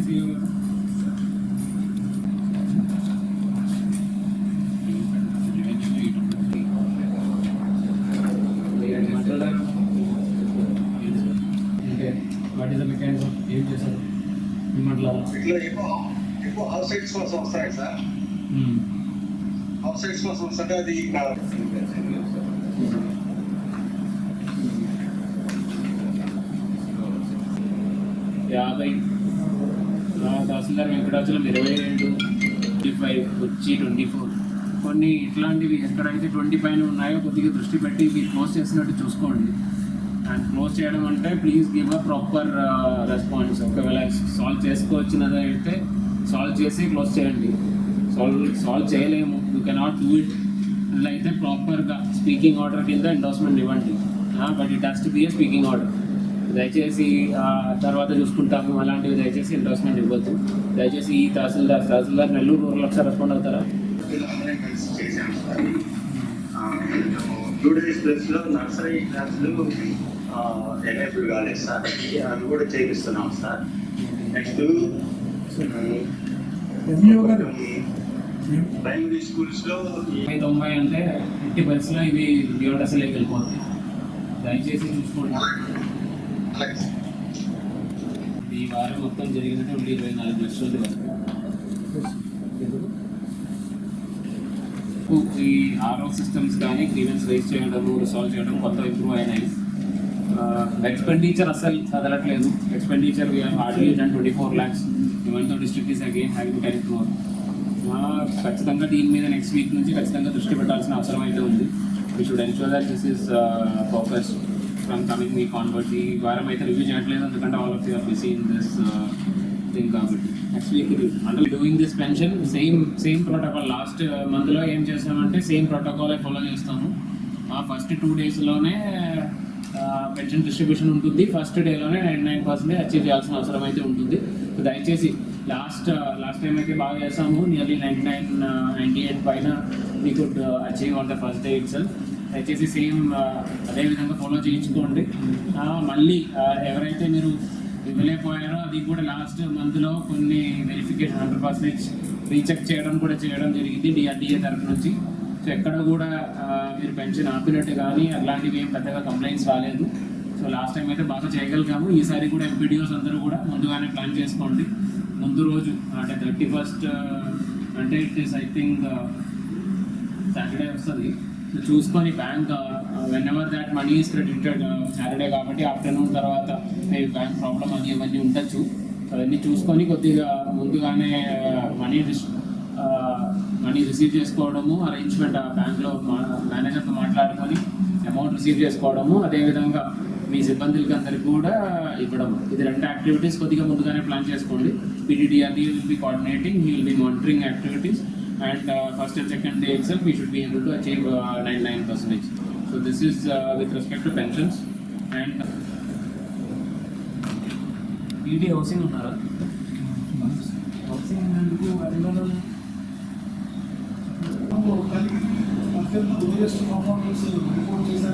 Deputy CM గారు what is the mechanism ఏం చేశారు మీ మండలం ఇట్లా ఏమో ఎక్కువ హౌస్ సైట్స్ కోసం వస్తాయి సార్. హౌస్ సైట్స్ కోసం వస్తుంటే అది యాభై తహసీల్దార్ వెంకటాచలం ఇరవై రెండు ట్వంటీ ఫైవ్ వచ్చి ట్వంటీ ఫోర్ కొన్ని ఇట్లాంటివి ఎక్కడైతే ట్వంటీ పైన ఉన్నాయో కొద్దిగా దృష్టి పెట్టి మీరు క్లోజ్ చేసినట్టు చూసుకోండి. అండ్ క్లోజ్ చేయడం అంటే please give a proper response. ఒకవేళ సాల్వ్ చేసుకోవచ్చినదైతే అయితే సాల్వ్ చేసి క్లోజ్ చేయండి. సాల్వ్ సాల్వ్ చేయలేము. యూ కెనాట్ డూ ఇట్ అలా అయితే ప్రాపర్గా స్పీకింగ్ ఆర్డర్ కింద ఎండోర్స్మెంట్ ఇవ్వండి. But it has to be a speaking order దయచేసి ఆ, తర్వాత చూసుకుంటాము. అలాంటివి దయచేసి ఎండోస్మెంట్ ఇవ్వద్దు. దయచేసి ఈ తహసీల్దార్ తహసీల్దార్ నెల్లూరు ఊరు లక్ష రెస్పాండ్ అవుతారా? టూ డేస్ ప్లస్లో నర్సరీ క్లాసులు ఎనేబుల్ కాలేదు సార్. అవి కూడా చేపిస్తున్నాం సార్. నెక్స్ట్ ప్రైమరీ స్కూల్స్లో తొంభై తొంభై అంటే ఎట్టి పరిస్థితుల్లో ఇవి బియాండ్ అసలే వెళ్ళిపోతాయి. దయచేసి చూసుకోండి. ఈ వారం మొత్తం జరిగినట్టు ఉండి ఇరవై నాలుగు లక్షల వరకు ఈ ఆర్ఓ సిస్టమ్స్ కానీ గ్రీవెన్స్ రైజ్ చేయడం సాల్వ్ చేయడం కొత్త ఇంప్రూవ్ అయినాయి. ఎక్స్పెండిచర్ అసలు చదవట్లేదు expenditure hardly done twenty four lakhs ఇవంతో district is again having ten crore ఖచ్చితంగా దీని మీద నెక్స్ట్ వీక్ నుంచి ఖచ్చితంగా దృష్టి పెట్టాల్సిన అవసరం అయితే ఉంది. We should ensure that this is focus from coming me convert ఈ వారం అయితే రివ్యూ చేయట్లేదు ఎందుకంటే all of you are busy in this thing కాబట్టి. నెక్స్ట్ వీక్ అంటే doing this pension same same protocol last మంత్లో ఏం చేస్తామంటే సేమ్ ప్రోటోకాల్ ఫాలో చేస్తాము. ఆ ఫస్ట్ టూ డేస్లోనే పెన్షన్ డిస్ట్రిబ్యూషన్ ఉంటుంది. ఫస్ట్ డేలోనే నైన్ నైన్ పర్సెంటేజ్ అచీవ్ చేయాల్సిన అవసరం అయితే ఉంటుంది. సో దయచేసి లాస్ట్ లాస్ట్ టైం అయితే బాగా చేసాము. Nearly ninety nine ninety eight పైన we could achieve on the first day it దయచేసి సేమ్ అదే విధంగా ఫాలో చేయించుకోండి. మళ్ళీ ఎవరైతే మీరు ఇవ్వలేకపోయారో అది కూడా లాస్ట్ మంత్లో కొన్ని వెరిఫికేషన్ హండ్రెడ్ పర్సెంట్ రీచెక్ చేయడం కూడా చేయడం జరిగింది డిఆర్డిఏ తరఫు నుంచి. సో ఎక్కడ కూడా మీరు పెన్షన్ ఆపినట్టు కానీ అలాంటివి ఏం పెద్దగా కంప్లైంట్స్ రాలేదు. సో లాస్ట్ టైం అయితే బాగా చేయగలిగాము. ఈసారి కూడా ఎంపీడీఓస్ అందరూ కూడా ముందుగానే ప్లాన్ చేసుకోండి. ముందు రోజు అంటే థర్టీ ఫస్ట్ అంటే it is I think Saturday వస్తుంది. చూసుకొని bank whenever that money is credited Saturday కాబట్టి ఆఫ్టర్నూన్ తర్వాత మీ బ్యాంక్ ప్రాబ్లం అది ఇవన్నీ ఉండొచ్చు. అవన్నీ చూసుకొని కొద్దిగా ముందుగానే మనీ మనీ రిసీవ్ చేసుకోవడము అరేంజ్మెంట్ ఆ బ్యాంక్లో మేనేజర్తో మాట్లాడుకొని అమౌంట్ రిసీవ్ చేసుకోవడము అదేవిధంగా మీ సిబ్బందులకి అందరికి కూడా ఇవ్వడం ఇది రెండు యాక్టివిటీస్ కొద్దిగా ముందుగానే ప్లాన్ చేసుకోండి. PDDRD will be coordinating will be monitoring activities and first and second day itself we should be able to achieve nine nine percentage so this is with respect to pensions and ED housing ఉన్నారా housing ఎందుకు అడిగాను అత్యంత lowest performance report చేసిన